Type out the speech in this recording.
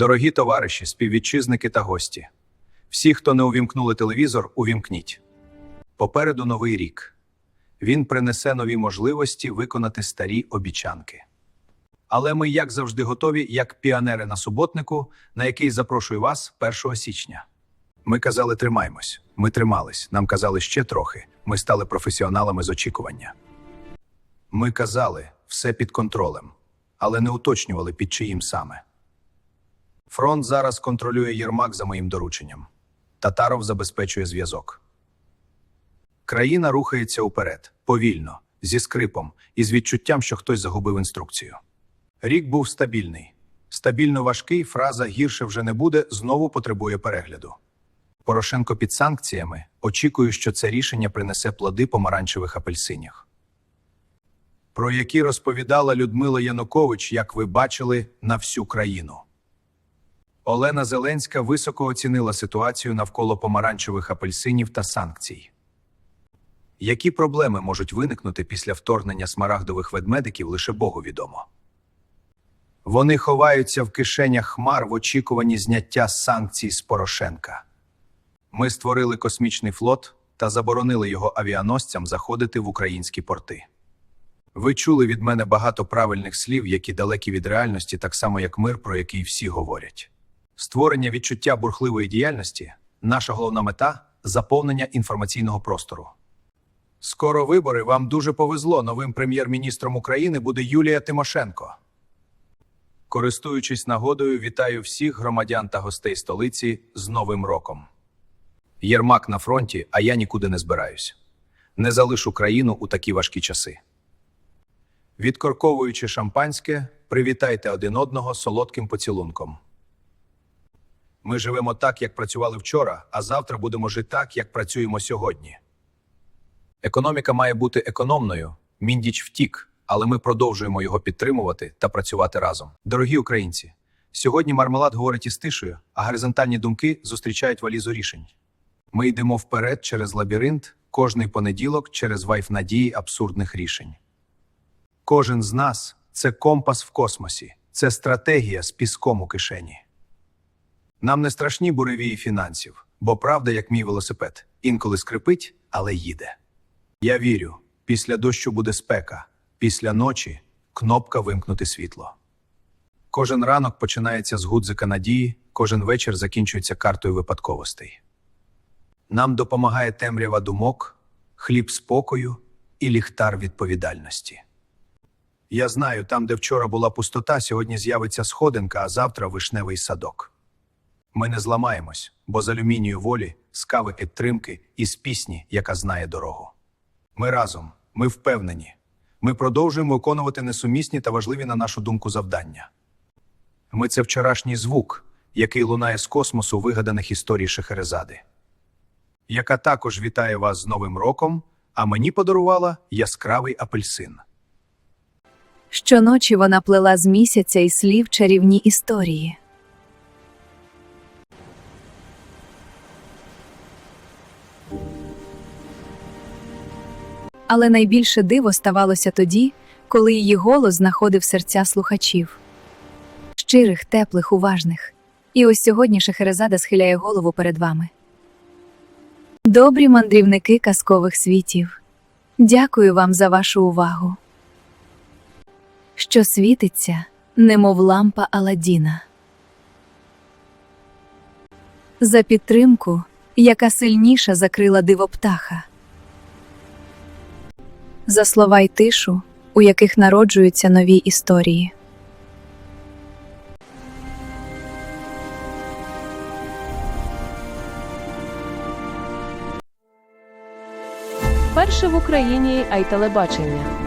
Дорогі товариші, співвітчизники та гості. Всі, хто не увімкнули телевізор, увімкніть. Попереду новий рік. Він принесе нові можливості виконати старі обіцянки. Але ми, як завжди, готові, як піонери на суботнику, на який запрошую вас 1 січня. Ми казали, тримаймось. Ми тримались. Нам казали ще трохи. Ми стали професіоналами з очікування. Ми казали все під контролем, але не уточнювали, під чиїм саме. Фронт зараз контролює Єрмак за моїм дорученням. Татаров забезпечує зв'язок. Країна рухається уперед, повільно, зі скрипом і з відчуттям, що хтось загубив інструкцію. Рік був стабільний. Стабільно важкий, фраза гірше вже не буде, знову потребує перегляду. Порошенко під санкціями очікує, що це рішення принесе плоди помаранчевих апельсинях. Про які розповідала Людмила Янукович, як ви бачили, на всю країну. Олена Зеленська високо оцінила ситуацію навколо помаранчевих апельсинів та санкцій. Які проблеми можуть виникнути після вторгнення смарагдових ведмедиків, лише Богу відомо. Вони ховаються в кишенях хмар в очікуванні зняття санкцій з Порошенка. Ми створили космічний флот та заборонили його авіаносцям заходити в українські порти. Ви чули від мене багато правильних слів, які далекі від реальності, так само як мир, про який всі говорять. Створення відчуття бурхливої діяльності наша головна мета заповнення інформаційного простору. Скоро вибори вам дуже повезло. Новим прем'єр-міністром України буде Юлія Тимошенко. Користуючись нагодою, вітаю всіх громадян та гостей столиці з Новим роком. Єрмак на фронті, а я нікуди не збираюсь. Не залишу країну у такі важкі часи. Відкорковуючи шампанське, привітайте один одного солодким поцілунком. Ми живемо так, як працювали вчора, а завтра будемо жити так, як працюємо сьогодні. Економіка має бути економною. Міндіч втік, але ми продовжуємо його підтримувати та працювати разом. Дорогі українці, сьогодні мармелад говорить із тишею, а горизонтальні думки зустрічають валізу рішень. Ми йдемо вперед через лабіринт, кожний понеділок через вайф надії абсурдних рішень. Кожен з нас це компас в космосі, це стратегія з піском у кишені. Нам не страшні буревії фінансів, бо правда, як мій велосипед, інколи скрипить, але їде. Я вірю, після дощу буде спека, після ночі кнопка вимкнути світло. Кожен ранок починається з гудзика надії, кожен вечір закінчується картою випадковостей. Нам допомагає темрява думок, хліб спокою і ліхтар відповідальності. Я знаю, там, де вчора була пустота, сьогодні з'явиться сходинка, а завтра вишневий садок. Ми не зламаємось, бо з алюмінію волі, з кави підтримки і з пісні, яка знає дорогу. Ми разом, ми впевнені. Ми продовжуємо виконувати несумісні та важливі на нашу думку завдання. Ми це вчорашній звук, який лунає з космосу вигаданих історій Шехерезади, яка також вітає вас з Новим роком, а мені подарувала яскравий апельсин. Щоночі вона плела з місяця і слів чарівні історії. Але найбільше диво ставалося тоді, коли її голос знаходив серця слухачів щирих, теплих, уважних. І ось сьогодні Шехерезада схиляє голову перед вами. Добрі мандрівники казкових світів. Дякую вам за вашу увагу що світиться, немов лампа Аладдіна. За підтримку, яка сильніша закрила диво птаха. За слова й тишу, у яких народжуються нові історії. Перше в Україні ай-телебачення.